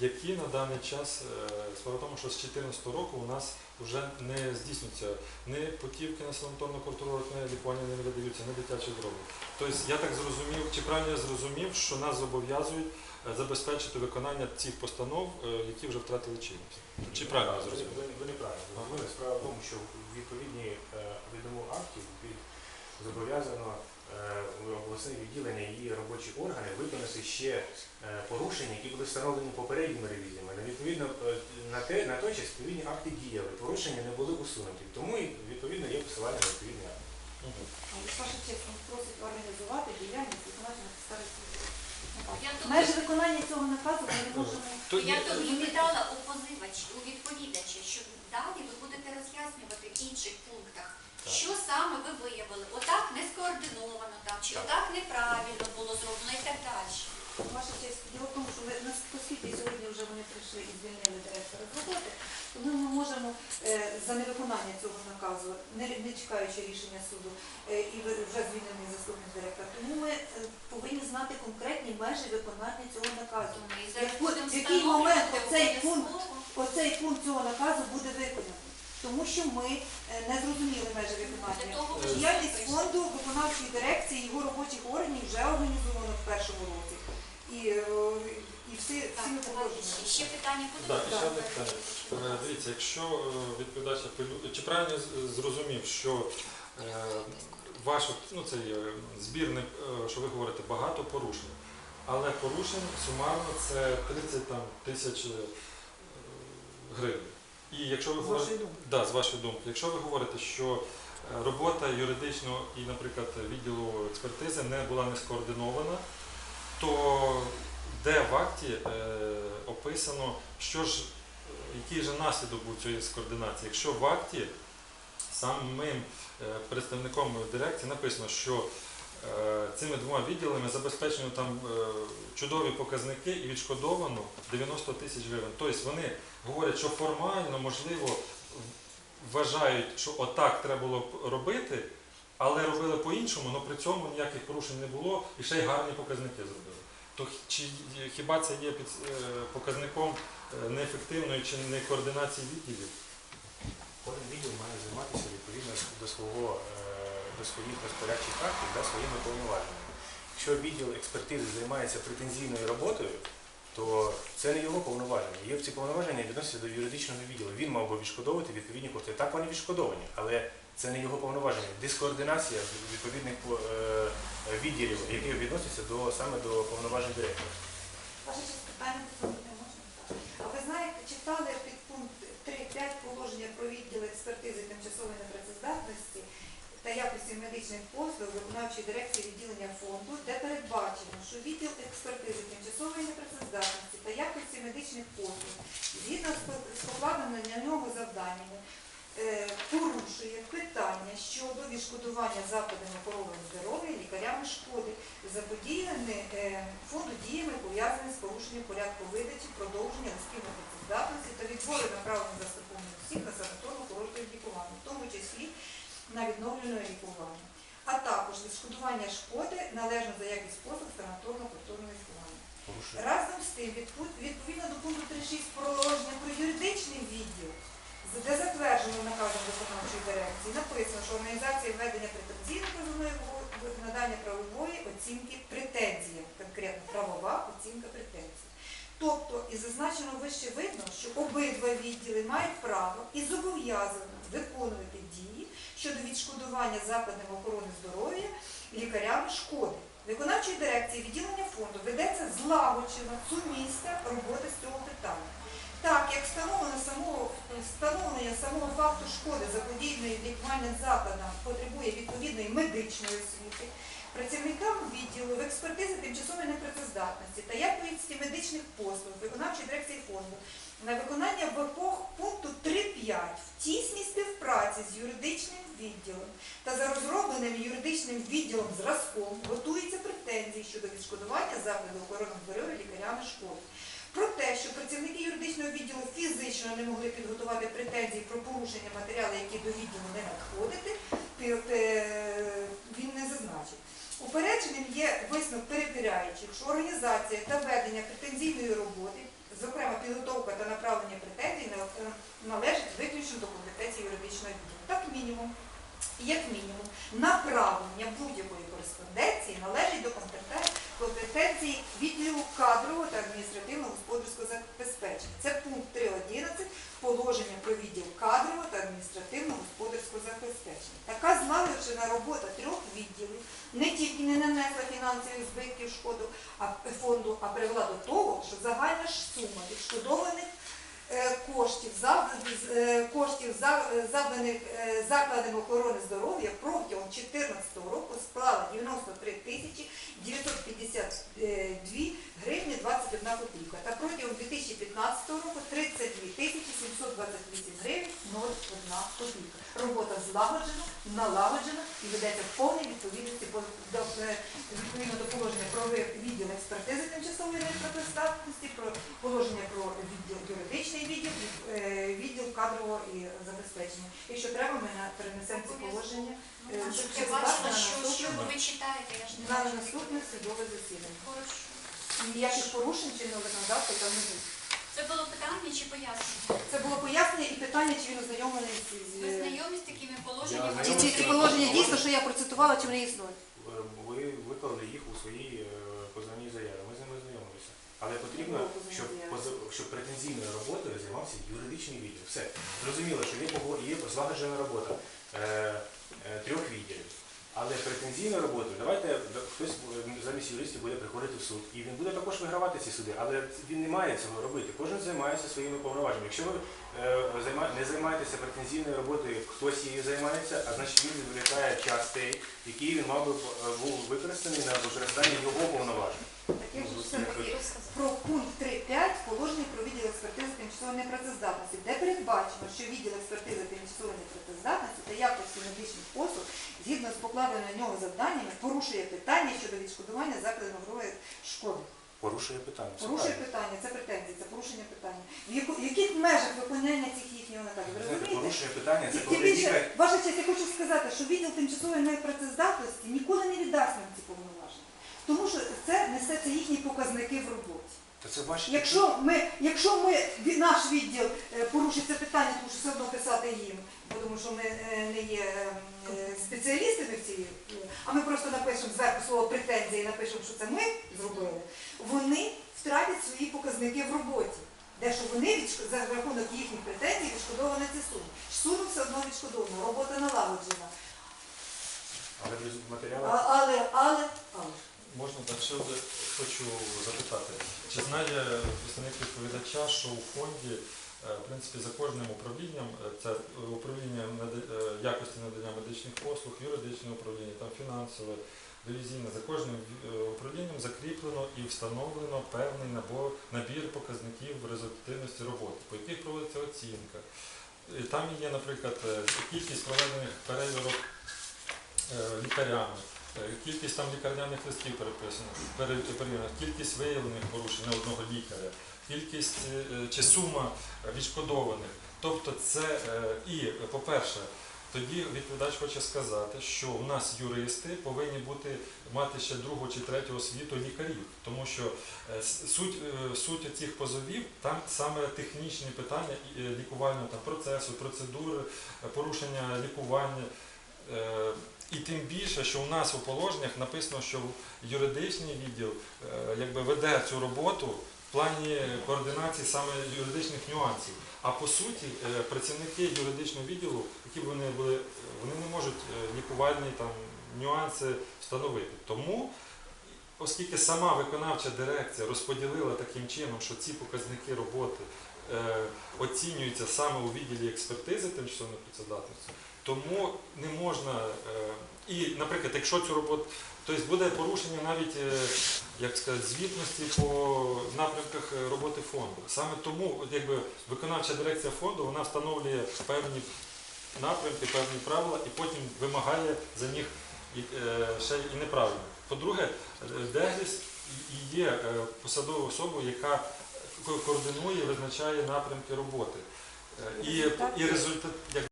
які на даний час, е, справа тому, що з 2014 року у нас вже не здійснюється ні путівки на санаторно-культурне лікування не видаються, ні дитячі дороги. Тобто я так зрозумів, чи правильно я зрозумів, що нас зобов'язують е, забезпечити виконання цих постанов, е, які вже втратили чинність. Чи правильно я зрозумів? ви, ви неправильно зрозуміли. Справа в тому, що відповідні е, актів зобов'язано е, обласне відділення і робочі органи виконати ще е, порушення, які були встановлені попередніми ревізіями. Відповідно е, на те на той час відповідні акти діяли, порушення не були усунуті. Тому відповідно є посилання на відповідні акти. Ваша честь просить організувати діяльність виконання на цього наказу. Межі виконання цього наказу ми не можемо. Я тобі питала у позивач, у відповідача, що далі ви будете роз'яснювати в інших пунктах. Що саме ви виявили. Отак не скоординовано там, чи отак неправильно було зроблено і так далі. Ваша честь, діло в тому, що ми нас- оскільки сьогодні вже вони прийшли і звільнили директора з роботи, тому ми можемо е, за невиконання цього наказу, не, не чекаючи рішення суду, е, і ви- вже звільнений заступник директора, тому ми е, повинні знати конкретні межі виконання цього наказу. Яку- будемо в який момент встановлювати оцей пункт обов'язково. Оцей пункт цього наказу буде виконаний. Тому що ми е, не зрозуміли межі виконання. того Діяльність фонду виконавчої дирекції його робочих органів вже організовано в першому році. І, е, і всі, всі ми погоджуємо. ще- питання буде? Так, ще одне питання. будь Е, ласка. Дивіться, якщо е, відповідач чи правильно зрозумів, що е, ваш ну, цей е, збірник, е, що ви говорите, багато порушень, але порушень сумарно це 30 там, тисяч е, гривень. І якщо ви З говорите, вашої думки. да, з вашої думки, якщо ви говорите, що е, робота юридичного і, наприклад, відділу експертизи не була не скоординована, то де в акті е, описано, що ж, е, який же наслідок був цієї скоординації? Якщо в акті самим е, представником дирекції написано, що цими двома відділами забезпечено там е, чудові показники і відшкодовано 90 тисяч гривень. Тобто вони говорять, що формально, можливо, вважають, що отак треба було б робити, але робили по-іншому, але при цьому ніяких порушень не було і ще й гарні показники зробили. То чи хіба це є під, е, показником е, неефективної чи не координації відділів? Кожен відділ має займатися відповідно до свого е, до своїх розпорядчих актів да, своїми повноваженнями. Якщо відділ експертизи займається претензійною роботою, то це не його повноваження. Є ці повноваження відносяться до юридичного відділу. Він мав би відшкодовувати відповідні кошти. Так вони відшкодовані, але це не його повноваження. Дискоординація відповідних е, відділів, які відносяться до саме до повноважень директора. Ваше питання не можна? А ви знаєте, читали під пункт 3.5 положення про відділ експертизи тимчасової непрацездатності та якості медичних послуг виконавчої дирекції відділення фонду, де передбачено, що відділ експертизи тимчасової непрацездатності та якості медичних послуг згідно з по- покладеними на нього завданнями е, порушує питання щодо відшкодування закладами охорони здоров'я лікарями шкоди, заподіяні е, фонду діями, пов'язані з порушенням порядку видачі, продовження листів непрацездатності та відбору направлення застосованих осіб на санаторно курортне лікування, в тому числі на відновлене лікування, а також відшкодування шкоди належно за якість послуг санаторно-культурного лікування. Разом з тим, відповідно до пункту 3.6 положення про юридичний відділ, де затверджено наказом виконавчої дирекції, написано, що організація введення претензійної надання правової оцінки претензіям, конкретно правова оцінка претензій. Із зазначеного вище видно, що обидва відділи мають право і зобов'язані виконувати дії щодо відшкодування закладами охорони здоров'я лікарями шкоди. Виконавчої дирекції відділення фонду ведеться злагоджена, сумісна робота з цього питання. Так, як встановлено самого, встановлення самого факту шкоди заподійної лікувальним закладам потребує відповідної медичної освіти, працівникам відділу в експертизі тимчасової непрацездатності та якості медичних послуг виконавчої дирекції фонду на виконання вимог пункту 3.5 в тісній співпраці з юридичним відділом та за розробленим юридичним відділом зразком готуються претензії щодо відшкодування закладу охорони здоров'я лікарями школи. Про те, що працівники юридичного відділу фізично не могли підготувати претензії про порушення матеріалу, які до відділу не надходити, він не зазначив. Упередженим є висновок перевіряючих, що організація та ведення претензійної роботи, зокрема підготовка та направлення претензій належить виключно до компетенції юридичного відділу. Так мінімум. Як мінімум, направлення будь-якої кореспонденції належить до компетенції відділу кадрового та адміністративно-господарського забезпечення. Це пункт 3.11 положення про відділ кадрового та адміністративно-господарського забезпечення. Така злагоджена робота трьох відділів не тільки не нанесла фінансових збитків шкоду фонду, а привела до того, що загальна ж сума відшкодованих коштів, е, коштів е, завданих е, закладами охорони здоров'я протягом 2014 року склала 93 тисячі 952 гривні 21 копійка. Та протягом 2015 року 32 тисячі 728 гривень 01 копійка. Робота злагоджена, налагоджена і ведеться в повній відповідності до, е, відповідно до положення про відділ експертизи тимчасової непрацездатності, про положення про відділ юридичний відділ, е, відділ кадрового і забезпечення. Якщо треба, ми перенесемо ці положення Ну, Е, щоб я бачила, що, наступне. що ви читаєте, я ж не на наступне судове засідання. Хорошо. Ніяких порушень чинного законодавства там не буде. Це було питання чи пояснення? Це було пояснення і питання, чи він ознайомлений з Ви знайомі з такими положеннями? Чи ці, ці положення дійсно, що я процитувала, чи вони існують? Ви виклали їх у своїй е, позовній заяві. Ми з ними знайомилися. Але потрібно, щоб, позов- щоб претензійною роботою займався юридичний відділ. Все. Зрозуміло, що є, пого- є злагоджена робота е, е, трьох відділів. Але претензійною роботою, давайте хтось е, замість юристів буде приходити в суд. І він буде також вигравати ці суди, але він не має цього робити. Кожен займається своїми повноваженнями. Якщо ви е, не займаєтеся претензійною роботою, хтось її займається, а значить він відволікає час той, який він мав би е, був використаний на використання його повноважень. Так про пункт 3.5 положення про відділ експертизи тимчасової непрацездатності, де передбачено, що відділ експертизи тимчасової непрацездатності та якості медичних послуг згідно з покладеними на нього завданнями порушує питання щодо відшкодування закладу нової шкоди. Порушує питання. Порушує питання, це претензії, це порушення питання. В, яку, в яких межах виконання цих їхнього наказу? Ви Ви знаєте, розумієте? порушує питання, це Тим коли більше, лікар ваша честь, я хочу сказати, що відділ тимчасової непрацездатності ніколи не віддасть нам ці повноваження. Тому що це несеться їхні показники в роботі. Та це ваші Якщо ми, якщо ми ві- наш відділ е, порушить це питання, тому що все одно писати їм, бо тому що ми е, не є е, е, спеціалістами в цій, е, а ми просто напишемо зверху слово претензії, напишемо, що це ми зробили, вони втратять свої показники в роботі. Де що вони відшк- за рахунок їхніх претензій відшкодована ця сума. Сума все одно відшкодована, робота налагоджена. але в А- Але, але, але. Можна так ще хочу запитати. Чи знає представник відповідача, що у фонді, е, в принципі, за кожним управлінням, е, це управління е, якості надання медичних послуг, юридичне управління, там фінансове, ревізійне, за кожним управлінням закріплено і встановлено певний набор, набір показників результативності роботи, по яких проводиться оцінка. І Там є, наприклад, кількість проведених перевірок лікарями. Е, Кількість там лікарняних листків переписано, пере- кількість виявлених порушень одного лікаря, кількість е, чи сума відшкодованих. Тобто це е, і, е, по-перше, тоді відповідач хоче сказати, що у нас юристи повинні бути мати ще другого чи третього освіту лікарів, тому що е, суть, е, суть цих позовів там саме технічні питання е, лікувального там, процесу, процедури, е, порушення лікування. Е, І тим більше, що у нас у положеннях написано, що юридичний відділ е, якби веде цю роботу в плані координації саме юридичних нюансів. А по суті, е, працівники юридичного відділу, які б вони були, е, вони не можуть е, лікувальні там нюанси встановити. Тому, оскільки сама виконавча дирекція розподілила таким чином, що ці показники роботи е, оцінюються саме у відділі експертизи тимчасової працездатності, тому не можна. е, І, наприклад, якщо цю роботу, тобто буде порушення навіть е, як сказати, звітності по напрямках е, роботи фонду. Саме тому, якби виконавча дирекція фонду вона встановлює певні напрямки, певні правила і потім вимагає за них ще і неправильно. По-друге, Дегріс є посадовою особою, яка ко- координує, визначає напрямки роботи. І, і результат, як